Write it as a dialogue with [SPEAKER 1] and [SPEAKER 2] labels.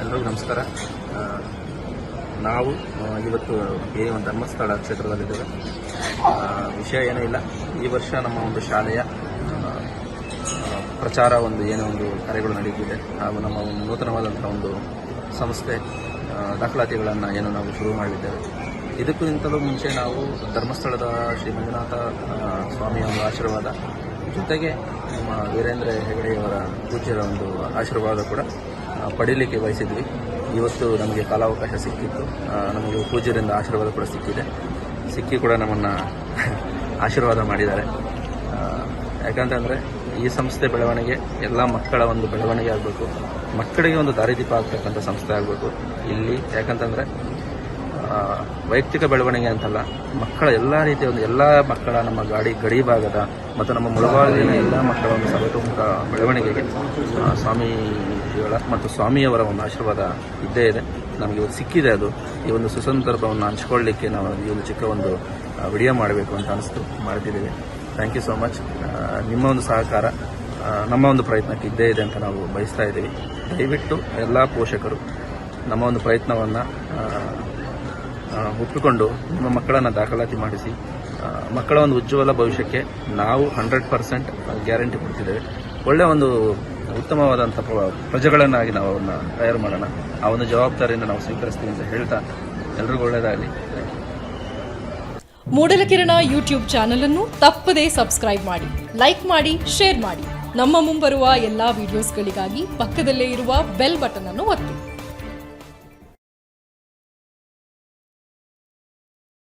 [SPEAKER 1] ನಮಸ್ಕಾರ. ನಾವು ಇವತ್ತು ಈ ಒಂದು ಧರ್ಮಸ್ಥಳ ಕ್ಷೇತ್ರದಲ್ಲಿದ್ದೇವೆ. ವಿಷಯ ಏನೂ ಇಲ್ಲ. ಈ ವರ್ಷ ನಮ್ಮ ಒಂದು ಶಾಲೆಯ ಪ್ರಚಾರ ಒಂದು ಏನೋ ಒಂದು ಕಾರ್ಯಗಳು ನಡೀತಿದೆ. ಹಾಗೂ ನಮ್ಮ ಒಂದು ನೂತನವಾದಂಥ ಒಂದು ಸಂಸ್ಥೆ ದಾಖಲಾತಿಗಳನ್ನು ಏನು ನಾವು ಶುರು ಮಾಡಿದ್ದೇವೆ. ಇದಕ್ಕಿಂತಲೂ ಮುಂಚೆ ನಾವು ಧರ್ಮಸ್ಥಳದ ಶ್ರೀ ಮಂಜುನಾಥ ಸ್ವಾಮಿಯ ಒಂದು ಆಶೀರ್ವಾದ, ಜೊತೆಗೆ ನಮ್ಮ ವೀರೇಂದ್ರ ಹೆಗಡೆಯವರ ಪೂಜ್ಯರ ಒಂದು ಆಶೀರ್ವಾದ ಕೂಡ ಪಡೀಲಿಕ್ಕೆ ಬಯಸಿದ್ವಿ. ಇವತ್ತು ನಮಗೆ ಕಾಲಾವಕಾಶ ಸಿಕ್ಕಿತ್ತು. ನಮಗೆ ಪೂಜ್ಯರಿಂದ ಆಶೀರ್ವಾದ ಕೂಡ ಸಿಕ್ಕಿದೆ. ಸಿಕ್ಕಿ ಕೂಡ ನಮ್ಮನ್ನು ಆಶೀರ್ವಾದ ಮಾಡಿದ್ದಾರೆ. ಯಾಕಂತಂದರೆ ಈ ಸಂಸ್ಥೆ ಬೆಳವಣಿಗೆ, ಎಲ್ಲ ಮಕ್ಕಳ ಒಂದು ಬೆಳವಣಿಗೆ ಆಗಬೇಕು. ಮಕ್ಕಳಿಗೆ ಒಂದು ದಾರಿದೀಪ ಆಗ್ತಕ್ಕಂಥ ಸಂಸ್ಥೆ ಆಗಬೇಕು. ಇಲ್ಲಿ ಯಾಕಂತಂದರೆ ವೈಯಕ್ತಿಕ ಬೆಳವಣಿಗೆ ಅಂತಲ್ಲ, ಮಕ್ಕಳ ಎಲ್ಲ ರೀತಿಯ ಒಂದು ಎಲ್ಲ ಮಕ್ಕಳ ನಮ್ಮ ಗಾಡಿ ಗಡಿ ಭಾಗದ ಮತ್ತು ನಮ್ಮ ಮುಳಬಾಗಿಲಿನ ಎಲ್ಲ ಮಕ್ಕಳ ಒಂದು ಸರ್ವತೋಮುಖ ಬೆಳವಣಿಗೆಗೆ ಸ್ವಾಮಿಗಳ ಮತ್ತು ಸ್ವಾಮಿಯವರ ಒಂದು ಆಶೀರ್ವಾದ ಇದ್ದೇ ಇದೆ. ನಮಗೆ ಇವತ್ತು ಸಿಕ್ಕಿದೆ ಅದು. ಈ ಒಂದು ಸುಸಂದರ್ಭವನ್ನು ಹಂಚ್ಕೊಳ್ಳಿಕ್ಕೆ ನಾವು ಈ ಒಂದು ಚಿಕ್ಕ ಒಂದು ವಿಡಿಯೋ ಮಾಡಬೇಕು ಅಂತ ಅನಿಸ್ತು, ಮಾಡ್ತಿದ್ದೀವಿ. ಥ್ಯಾಂಕ್ ಯು ಸೋ ಮಚ್ ನಿಮ್ಮ ಒಂದು ಸಹಕಾರ ನಮ್ಮ ಒಂದು ಪ್ರಯತ್ನಕ್ಕೆ ಇದ್ದೇ ಇದೆ ಅಂತ ನಾವು ಬಯಸ್ತಾ ಇದ್ದೀವಿ. ದಯವಿಟ್ಟು ಎಲ್ಲ ಪೋಷಕರು ನಮ್ಮ ಒಂದು ಪ್ರಯತ್ನವನ್ನು ಒಪ್ಪಿಕೊಂಡು ನಿಮ್ಮ ಮಕ್ಕಳನ್ನು ದಾಖಲಾತಿ ಮಾಡಿಸಿ. ಮಕ್ಕಳ ಒಂದು ಉಜ್ವಲ ಭವಿಷ್ಯಕ್ಕೆ ನಾವು ಹಂಡ್ರೆಡ್ ಪರ್ಸೆಂಟ್ ಗ್ಯಾರಂಟಿ ಕೊಡ್ತಿದ್ದೇವೆ. ಒಳ್ಳೆಯ ಒಂದು ಉತ್ತಮವಾದಂಥ ಪ್ರ- ಪ್ರಜೆಗಳನ್ನಾಗಿ ನಾವು ಅವನ್ನ ತಯಾರು ಮಾಡೋಣ. ಆ ಒಂದು ಜವಾಬ್ದಾರಿಯನ್ನು ನಾವು ಸ್ವೀಕರಿಸ್ತೀವಿ ಅಂತ ಹೇಳ್ತಾ ಎಲ್ರಿಗೂ ಒಳ್ಳೆಯದಾಗಲಿ.
[SPEAKER 2] ಮೂಡಲಕಿರಣ ಯೂಟ್ಯೂಬ್ ಚಾನೆಲ್ ಅನ್ನು ತಪ್ಪದೇ ಸಬ್ಸ್ಕ್ರೈಬ್ ಮಾಡಿ ಲೈಕ್ ಮಾಡಿ ಶೇರ್ ಮಾಡಿ. ನಮ್ಮ ಮುಂಬರುವ ಎಲ್ಲಾ ವಿಡಿಯೋಸ್ಗಳಿಗಾಗಿ ಪಕ್ಕದಲ್ಲೇ ಇರುವ ಬೆಲ್ ಬಟನ್ ಅನ್ನು ಒತ್ತಿ.